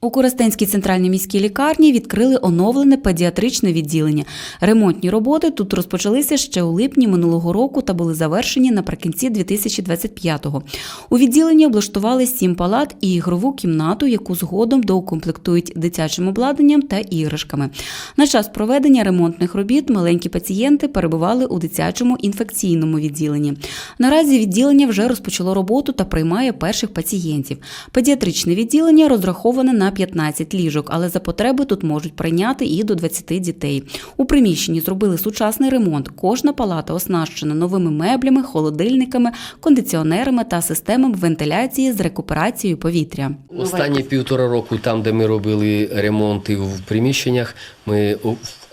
У Коростенській центральній міській лікарні відкрили оновлене педіатричне відділення. Ремонтні роботи тут розпочалися ще у липні минулого року та були завершені наприкінці 2025-го. У відділенні облаштували сім палат і ігрову кімнату, яку згодом доукомплектують дитячим обладнанням та іграшками. На час проведення ремонтних робіт маленькі пацієнти перебували у дитячому інфекційному відділенні. Наразі відділення вже розпочало роботу та приймає перших пацієнтів. Педіатричне відділення розраховане на 15 ліжок, але за потреби тут можуть прийняти і до 20 дітей. У приміщенні зробили сучасний ремонт. Кожна палата оснащена новими меблями, холодильниками, кондиціонерами та системами вентиляції з рекуперацією повітря. Останні півтора року, там, де ми робили ремонти в приміщеннях, ми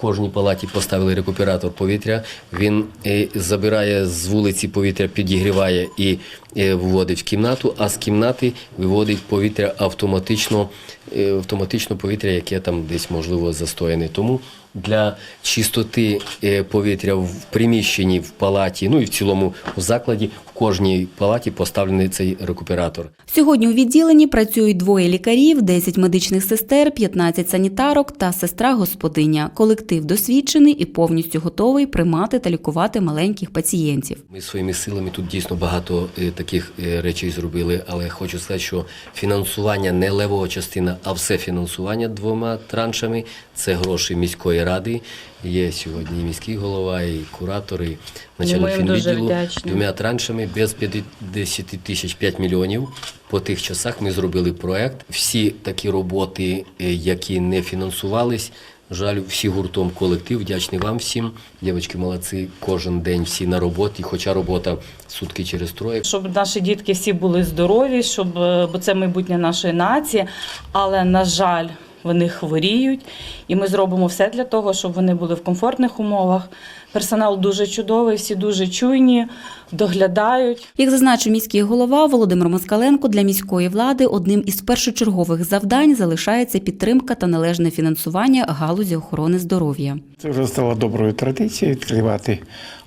кожній палаті поставили рекуператор повітря. Він е, забирає з вулиці повітря, підігріває і е, виводить в кімнату, а з кімнати виводить повітря автоматично, е, автоматично повітря, яке там десь можливо застояне. Тому для чистоти е, повітря в приміщенні, в палаті, ну і в цілому в закладі, в кожній палаті поставлений цей рекуператор. Сьогодні у відділенні працюють двоє лікарів, 10 медичних сестер, 15 санітарок та сестра-господиня. Колектив досвідчений і повністю готовий приймати та лікувати маленьких пацієнтів. Ми своїми силами тут дійсно багато е, таких е, речей зробили, але хочу сказати, що фінансування не левова частина, а все фінансування двома траншами це гроші міської ради. Є сьогодні і міський голова, і куратори, і начальник фінвідділу двома траншами без 50 тисяч 5 мільйонів. По тих часах ми зробили проект. Всі такі роботи, е, які не фінансувались. Жаль, всі гуртом колектив. Вдячний вам всім. Дівчатки молодці. Кожен день всі на роботі, хоча робота сутки через троє. щоб наші дітки всі були здорові, щоб е, бо це майбутнє нашої нації. Але на жаль, вони хворіють, і ми зробимо все для того, щоб вони були в комфортних умовах. Персонал дуже чудовий, всі дуже чуйні, доглядають. Як зазначив міський голова Володимир Москаленко, для міської влади одним із першочергових завдань залишається підтримка та належне фінансування галузі охорони здоров'я. Це вже стало доброю традицією відкривати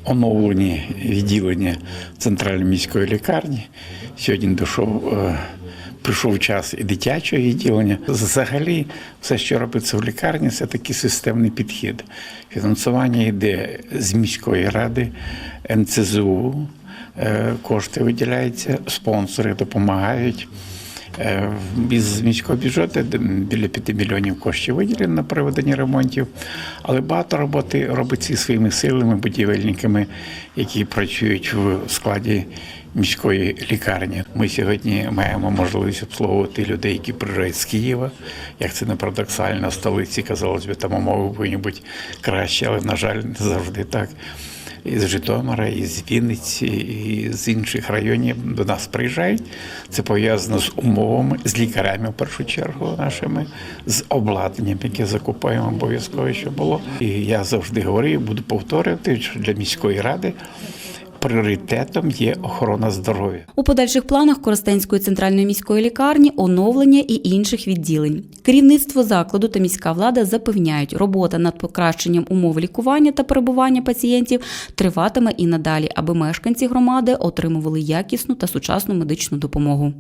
оновлені відділення центральної міської лікарні. Сьогодні дійшов, е, прийшов час і дитячого відділення. Взагалі, все, що робиться в лікарні, це такий системний підхід. Фінансування йде з міської ради, НЦЗУ, е, кошти виділяються, спонсори допомагають. Е, Із міського бюджету біля 5 мільйонів коштів виділено на проведення ремонтів, але багато роботи робиться своїми силами, будівельниками, які працюють в складі міської лікарні. Ми сьогодні маємо можливість обслуговувати людей, які приїжджають з Києва. Як це не парадоксально, столиці, казалось би, там умови повинні бути кращі, але, на жаль, не завжди так із Житомира, із Вінниці, і з інших районів до нас приїжджають. Це пов'язано з умовами, з лікарями в першу чергу нашими, з обладнанням, яке закупаємо обов'язково, що було. І я завжди говорю, буду повторювати, що для міської ради пріоритетом є охорона здоров'я. У подальших планах Коростенської центральної міської лікарні оновлення і інших відділень. Керівництво закладу та міська влада запевняють, робота над покращенням умов лікування та перебування пацієнтів триватиме і надалі, аби мешканці громади отримували якісну та сучасну медичну допомогу.